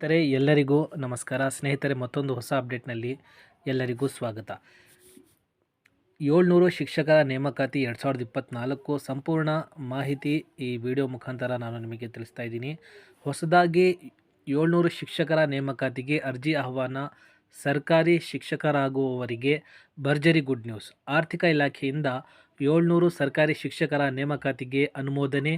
ಸ್ನೇಹಿತರೆ, ಎಲ್ಲರಿಗೂ ನಮಸ್ಕಾರ. ಸ್ನೇಹಿತರೆ, ಮತ್ತೊಂದು ಹೊಸ ಅಪ್ಡೇಟ್ನಲ್ಲಿ ಎಲ್ಲರಿಗೂ ಸ್ವಾಗತ. ಏಳ್ನೂರು ಶಿಕ್ಷಕರ ನೇಮಕಾತಿ ಎರಡು ಸಾವಿರದ ಇಪ್ಪತ್ತ್ನಾಲ್ಕು ಸಂಪೂರ್ಣ ಮಾಹಿತಿ ಈ ವಿಡಿಯೋ ಮುಖಾಂತರ ನಾನು ನಿಮಗೆ ತಿಳಿಸ್ತಾ ಇದ್ದೀನಿ. ಹೊಸದಾಗಿ ಏಳ್ನೂರು ಶಿಕ್ಷಕರ ನೇಮಕಾತಿಗೆ ಅರ್ಜಿ ಆಹ್ವಾನ ಸರ್ಕಾರಿ ಶಿಕ್ಷಕರಾಗುವವರಿಗೆ ಭರ್ಜರಿ ಗುಡ್ ನ್ಯೂಸ್. ಆರ್ಥಿಕ ಇಲಾಖೆಯಿಂದ ಏಳ್ನೂರು ಸರ್ಕಾರಿ ಶಿಕ್ಷಕರ ನೇಮಕಾತಿಗೆ ಅನುಮೋದನೆ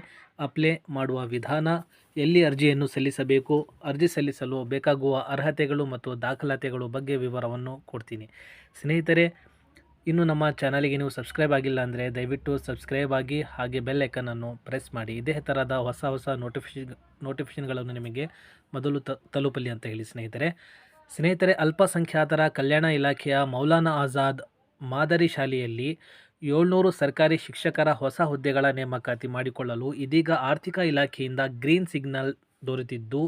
ಅಪ್ಲೈ ಮಾಡುವ ವಿಧಾನ ಎಲ್ಲಿ ಅರ್ಜಿಯನ್ನು ಸಲ್ಲಿಸಬೇಕು, ಅರ್ಜಿ ಸಲ್ಲಿಸಲು ಬೇಕಾಗುವ ಅರ್ಹತೆಗಳು ಮತ್ತು ದಾಖಲಾತಿಗಳು ಬಗ್ಗೆ ವಿವರವನ್ನು ಕೊಡ್ತೀನಿ. ಸ್ನೇಹಿತರೆ, ಇನ್ನು ನಮ್ಮ ಚಾನಲಿಗೆ ನೀವು ಸಬ್ಸ್ಕ್ರೈಬ್ ಆಗಿಲ್ಲ ಅಂದರೆ ದಯವಿಟ್ಟು ಸಬ್ಸ್ಕ್ರೈಬ್ ಆಗಿ ಹಾಗೆ ಬೆಲ್ ಐಕನನ್ನು ಪ್ರೆಸ್ ಮಾಡಿ. ಇದೇ ಥರದ ಹೊಸ ಹೊಸ ನೋಟಿಫಿಕೇಶನ್ ನೋಟಿಫಿಕೇಷನ್ಗಳನ್ನು ನಿಮಗೆ ಮೊದಲು ತಲುಪಲಿ ಅಂತ ಹೇಳಿ ಸ್ನೇಹಿತರೆ. ಸ್ನೇಹಿತರೆ, ಅಲ್ಪಸಂಖ್ಯಾತರ ಕಲ್ಯಾಣ ಇಲಾಖೆಯ ಮೌಲಾನಾ ಆಜಾದ್ ಮಾದರಿ ಶಾಲೆಯಲ್ಲಿ ಏಳ್ನೂರು ಸರ್ಕಾರಿ ಶಿಕ್ಷಕರ ಹೊಸ ಹುದ್ದೆಗಳ ನೇಮಕಾತಿ ಮಾಡಿಕೊಳ್ಳಲು ಇದೀಗ ಆರ್ಥಿಕ ಇಲಾಖೆಯಿಂದ ಗ್ರೀನ್ ಸಿಗ್ನಲ್ ದೊರೆತಿದ್ದು,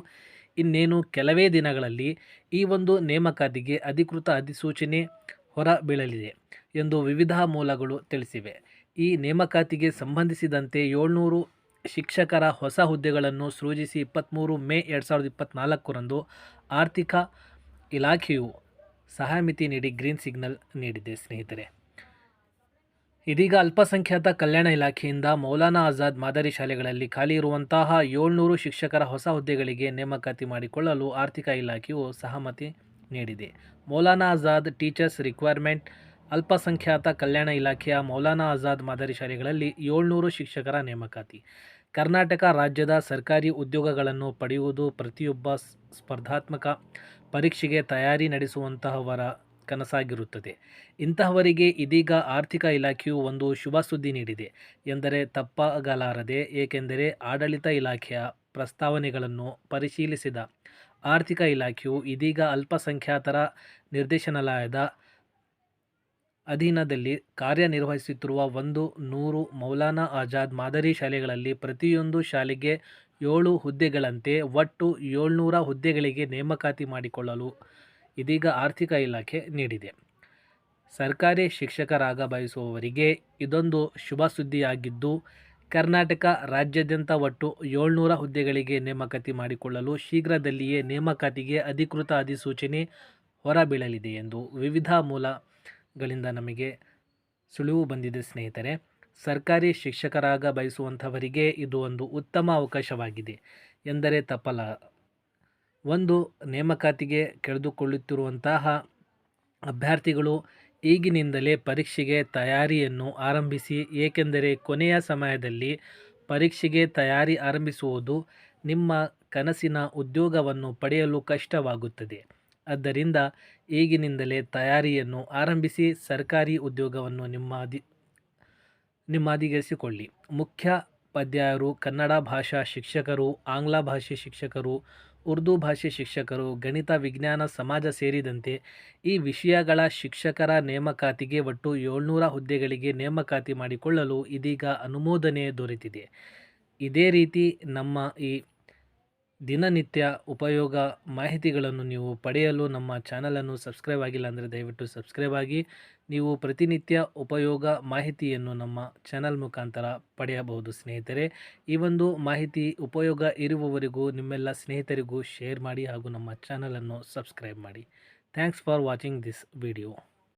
ಇನ್ನೇನು ಕೆಲವೇ ದಿನಗಳಲ್ಲಿ ಈ ಒಂದು ನೇಮಕಾತಿಗೆ ಅಧಿಕೃತ ಅಧಿಸೂಚನೆ ಹೊರಬೀಳಲಿದೆ ಎಂದು ವಿವಿಧ ಮೂಲಗಳು ತಿಳಿಸಿವೆ. ಈ ನೇಮಕಾತಿಗೆ ಸಂಬಂಧಿಸಿದಂತೆ ಏಳ್ನೂರು ಶಿಕ್ಷಕರ ಹೊಸ ಹುದ್ದೆಗಳನ್ನು ಸೃಜಿಸಿ ಇಪ್ಪತ್ತ್ಮೂರು ಮೇ ಎರಡು ಸಾವಿರದ ಇಪ್ಪತ್ತ್ನಾಲ್ಕರಂದು ಆರ್ಥಿಕ ಇಲಾಖೆಯು ಸಹಾಯಮಿತಿ ನೀಡಿ ಗ್ರೀನ್ ಸಿಗ್ನಲ್ ನೀಡಿದೆ, ಸ್ನೇಹಿತರೆ. ಇದೀಗ ಅಲ್ಪಸಂಖ್ಯಾತ ಕಲ್ಯಾಣ ಇಲಾಖೆಯಿಂದ ಮೌಲಾನಾ ಆಜಾದ್ ಮಾದರಿ ಶಾಲೆಗಳಲ್ಲಿ ಖಾಲಿ ಇರುವಂತಹ ಏಳ್ನೂರು ಶಿಕ್ಷಕರ ಹೊಸ ಹುದ್ದೆಗಳಿಗೆ ನೇಮಕಾತಿ ಮಾಡಿಕೊಳ್ಳಲು ಆರ್ಥಿಕ ಇಲಾಖೆಯು ಸಹಮತಿ ನೀಡಿದೆ. ಮೌಲಾನಾ ಆಜಾದ್ ಟೀಚರ್ಸ್ ರಿಕ್ವೈರ್ಮೆಂಟ್ ಅಲ್ಪಸಂಖ್ಯಾತ ಕಲ್ಯಾಣ ಇಲಾಖೆಯ ಮೌಲಾನಾ ಆಜಾದ್ ಮಾದರಿ ಶಾಲೆಗಳಲ್ಲಿ ಏಳ್ನೂರು ಶಿಕ್ಷಕರ ನೇಮಕಾತಿ. ಕರ್ನಾಟಕ ರಾಜ್ಯದ ಸರ್ಕಾರಿ ಉದ್ಯೋಗಗಳನ್ನು ಪಡೆಯುವುದು ಪ್ರತಿಯೊಬ್ಬ ಸ್ಪರ್ಧಾತ್ಮಕ ಪರೀಕ್ಷೆಗೆ ತಯಾರಿ ನಡೆಸುವಂತಹವರ ಕನಸಾಗಿರುತ್ತದೆ. ಇಂತಹವರಿಗೆ ಇದೀಗ ಆರ್ಥಿಕ ಇಲಾಖೆಯು ಒಂದು ಶುಭ ಸುದ್ದಿ ನೀಡಿದೆ ಎಂದರೆ ತಪ್ಪಾಗಲಾರದೆ, ಏಕೆಂದರೆ ಆಡಳಿತ ಇಲಾಖೆಯ ಪ್ರಸ್ತಾವನೆಗಳನ್ನು ಪರಿಶೀಲಿಸಿದ ಆರ್ಥಿಕ ಇಲಾಖೆಯು ಇದೀಗ ಅಲ್ಪಸಂಖ್ಯಾತರ ನಿರ್ದೇಶನಾಲಯದ ಅಧೀನದಲ್ಲಿ ಕಾರ್ಯನಿರ್ವಹಿಸುತ್ತಿರುವ ಒಂದು ನೂರು ಮೌಲಾನಾ ಆಜಾದ್ ಮಾದರಿ ಶಾಲೆಗಳಲ್ಲಿ ಪ್ರತಿಯೊಂದು ಶಾಲೆಗೆ ಏಳು ಹುದ್ದೆಗಳಂತೆ ಒಟ್ಟು ಏಳ್ನೂರ ಹುದ್ದೆಗಳಿಗೆ ನೇಮಕಾತಿ ಮಾಡಿಕೊಳ್ಳಲು ಇದೀಗ ಆರ್ಥಿಕ ಇಲಾಖೆ ನೀಡಿದೆ. ಸರ್ಕಾರಿ ಶಿಕ್ಷಕರಾಗ ಬಯಸುವವರಿಗೆ ಇದೊಂದು ಶುಭ ಸುದ್ದಿಯಾಗಿದ್ದು, ಕರ್ನಾಟಕ ರಾಜ್ಯಾದ್ಯಂತ ಒಟ್ಟು ಏಳ್ನೂರ ಹುದ್ದೆಗಳಿಗೆ ನೇಮಕಾತಿ ಮಾಡಿಕೊಳ್ಳಲು ಶೀಘ್ರದಲ್ಲಿಯೇ ನೇಮಕಾತಿಗೆ ಅಧಿಕೃತ ಅಧಿಸೂಚನೆ ಹೊರಬೀಳಲಿದೆ ಎಂದು ವಿವಿಧ ಮೂಲಗಳಿಂದ ನಮಗೆ ಸುಳಿವು ಬಂದಿದೆ ಸ್ನೇಹಿತರೆ. ಸರ್ಕಾರಿ ಶಿಕ್ಷಕರಾಗ ಬಯಸುವಂಥವರಿಗೆ ಇದು ಒಂದು ಉತ್ತಮ ಅವಕಾಶವಾಗಿದೆ. ಎಂದರೆ ತಪ್ಪಲ ಒಂದು ನೇಮಕಾತಿಗೆ ಕೆಳೆದುಕೊಳ್ಳುತ್ತಿರುವಂತಹ ಅಭ್ಯರ್ಥಿಗಳು ಈಗಿನಿಂದಲೇ ಪರೀಕ್ಷೆಗೆ ತಯಾರಿಯನ್ನು ಆರಂಭಿಸಿ, ಏಕೆಂದರೆ ಕೊನೆಯ ಸಮಯದಲ್ಲಿ ಪರೀಕ್ಷೆಗೆ ತಯಾರಿ ಆರಂಭಿಸುವುದು ನಿಮ್ಮ ಕನಸಿನ ಉದ್ಯೋಗವನ್ನು ಪಡೆಯಲು ಕಷ್ಟವಾಗುತ್ತದೆ. ಆದ್ದರಿಂದ ಈಗಿನಿಂದಲೇ ತಯಾರಿಯನ್ನು ಆರಂಭಿಸಿ, ಸರ್ಕಾರಿ ಉದ್ಯೋಗವನ್ನು ನಿಮ್ಮದಿ ನಿಮ್ಮದಿಗಿರಿಸಿಕೊಳ್ಳಿ ಮುಖ್ಯ ಪದ್ಯಾಯರು ಕನ್ನಡ ಭಾಷಾ ಶಿಕ್ಷಕರು, ಆಂಗ್ಲ ಭಾಷೆ ಶಿಕ್ಷಕರು, ಉರ್ದು ಭಾಷೆ ಶಿಕ್ಷಕರು, ಗಣಿತ, ವಿಜ್ಞಾನ, ಸಮಾಜ ಸೇರಿದಂತೆ ಈ ವಿಷಯಗಳ ಶಿಕ್ಷಕರ ನೇಮಕಾತಿಗೆ ಒಟ್ಟು ಏಳ್ನೂರ ಹುದ್ದೆಗಳಿಗೆ ನೇಮಕಾತಿ ಮಾಡಿಕೊಳ್ಳಲು ಇದೀಗ ಅನುಮೋದನೆ ದೊರೆತಿದೆ. ಇದೇ ರೀತಿ ನಮ್ಮ ಈ ದಿನನಿತ್ಯ ಉಪಯೋಗ ಮಾಹಿತಿಗಳನ್ನು ನೀವು ಪಡೆಯಲು ನಮ್ಮ ಚಾನಲನ್ನು ಸಬ್ಸ್ಕ್ರೈಬ್ ಆಗಿಲ್ಲ ಅಂದರೆ ದಯವಿಟ್ಟು ಸಬ್ಸ್ಕ್ರೈಬ್ ಆಗಿ. ನೀವು ಪ್ರತಿನಿತ್ಯ ಉಪಯೋಗ ಮಾಹಿತಿಯನ್ನು ನಮ್ಮ ಚಾನಲ್ ಮುಖಾಂತರ ಪಡೆಯಬಹುದು ಸ್ನೇಹಿತರೆ. ಈ ಒಂದು ಮಾಹಿತಿ ಉಪಯೋಗ ಇರುವವರಿಗೂ, ನಿಮ್ಮೆಲ್ಲ ಸ್ನೇಹಿತರಿಗೂ ಶೇರ್ ಮಾಡಿ ಹಾಗೂ ನಮ್ಮ ಚಾನಲನ್ನು ಸಬ್ಸ್ಕ್ರೈಬ್ ಮಾಡಿ. Thanks for watching this video.